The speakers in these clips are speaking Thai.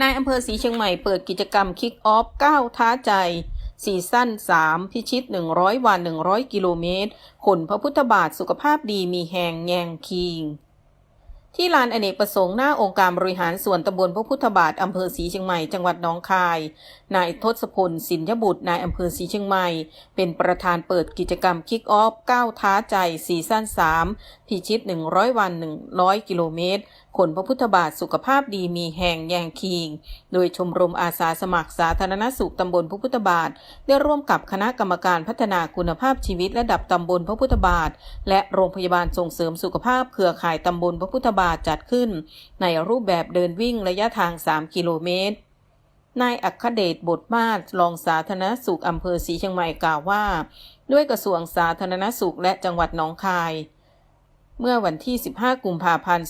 นายอำเภอศรีเชียงใหม่เปิดกิจกรรมคิกออฟ9ท้าใจ ซีซั่น 3 พิชิต 100 วัน 100 กิโลเมตรขนพระพุทธบาทสุขภาพดีมีแหงแยงคิง ที่ลานอเนกประสงค์หน้าองค์การบริหารส่วนตำบลพระพุทธบาทอำเภอศรีเชียงใหม่จังหวัดหนองคาย นายทศพลสินยบุตรนายอำเภอศรีเชียงใหม่ เป็นประธานเปิดกิจกรรมคิกออฟ9ท้าใจซีซั่น3พิชิต 100 วัน 100 กิโลเมตรขนพระพุทธบาทสุขภาพดีมีแห่งแยงคิง โดยชมรมอาสาสมัครสาธารณสุขตำบลพระพุทธบาท ได้ร่วมกับคณะกรรมการพัฒนาคุณภาพชีวิตระดับตำบลพระพุทธบาท และโรงพยาบาลส่งเสริมสุขภาพเครือข่ายตำบลพระพุทธบาทจัดขึ้น ในรูปแบบเดินวิ่งระยะทาง 3 กิโลเมตร นายอัคเดชบทมาศรองสาธารณสุขอำเภอศรีเชียงใหม่กล่าวว่า ด้วยกระทรวงสาธารณสุขและจังหวัดหนองคาย เมื่อวันที่ 15 กุมภาพันธ์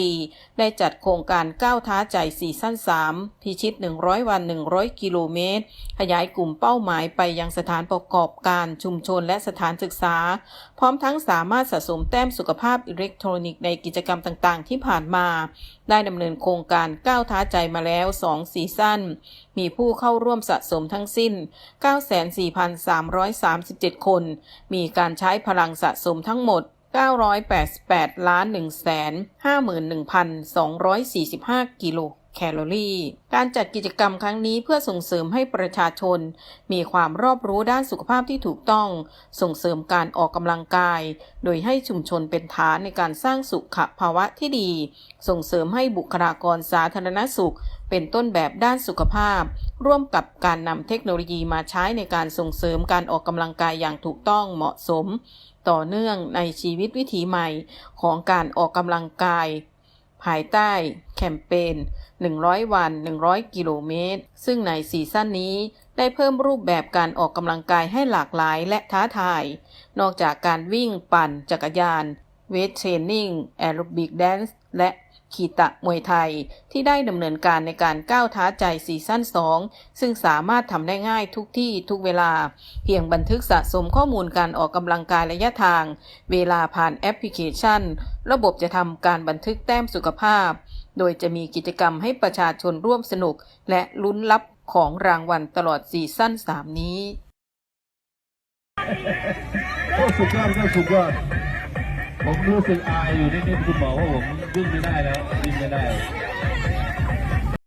2564 ได้จัดโครงการก้าวท้าใจซีซั่น 3 พิชิต 100 วัน 100 กิโลเมตร ขยายกลุ่มเป้าหมายไปยังสถานประกอบการชุมชนและสถานศึกษา พร้อมทั้งสามารถสะสมแต้มสุขภาพอิเล็กทรอนิกส์ในกิจกรรมต่างๆ ที่ผ่านมา ได้ดำเนินโครงการก้าวท้าใจมาแล้ว 2 ซีซั่น มีผู้เข้าร่วมสะสมทั้งสิ้น 94,337 คน มีการใช้พลังสะสมทั้งหมด 988ล้าน1แสน51,245 กิโลแคลอรี่ การจัดกิจกรรมครั้งนี้เพื่อส่งเสริมให้ประชาชน มีความรอบรู้ด้านสุขภาพที่ถูกต้อง ส่งเสริมการออกกำลังกาย โดยให้ชุมชนเป็นฐานในการสร้างสุขภาวะที่ดี ส่งเสริมให้บุคลากรสาธารณสุข เป็นต้นแบบด้านสุขภาพ ร่วมกับการนำเทคโนโลยีมาใช้ในการส่งเสริมการออกกำลังกายอย่างถูกต้องเหมาะสม ต่อเนื่องในชีวิตวิถีใหม่ของการออกกำลังกาย ภายใต้ แคมเปญ 100 วัน 100 กิโลเมตร ซึ่งในซีซั่นนี้ได้เพิ่มรูปแบบการออกกำลังกายให้หลากหลายและท้าทาย นอกจากการวิ่งปั่นจักรยาน เวทเทรนนิ่ง แอโรบิกแดนซ์ และ ขีตะมวยไทย ที่ได้ดำเนินการในการก้าวท้าใจซีซั่น 2 ซึ่งสามารถทำได้ง่ายทุกที่ทุกเวลา เพียงบันทึกสะสมข้อมูลการออกกำลังกายระยะทาง เวลาผ่านแอปพลิเคชัน ระบบจะทำการบันทึกแต้มสุขภาพ โดยจะมีกิจกรรมให้ประชาชนร่วมสนุก และลุ้นรับของรางวัลตลอดซีซั่น 3 นี้โอ้สุดยอดก็สุดยอด ผมรู้สึกอายอยู่นิดๆคุณหมอว่าผมยุ่งไม่ได้แล้วยุ่งไม่ได้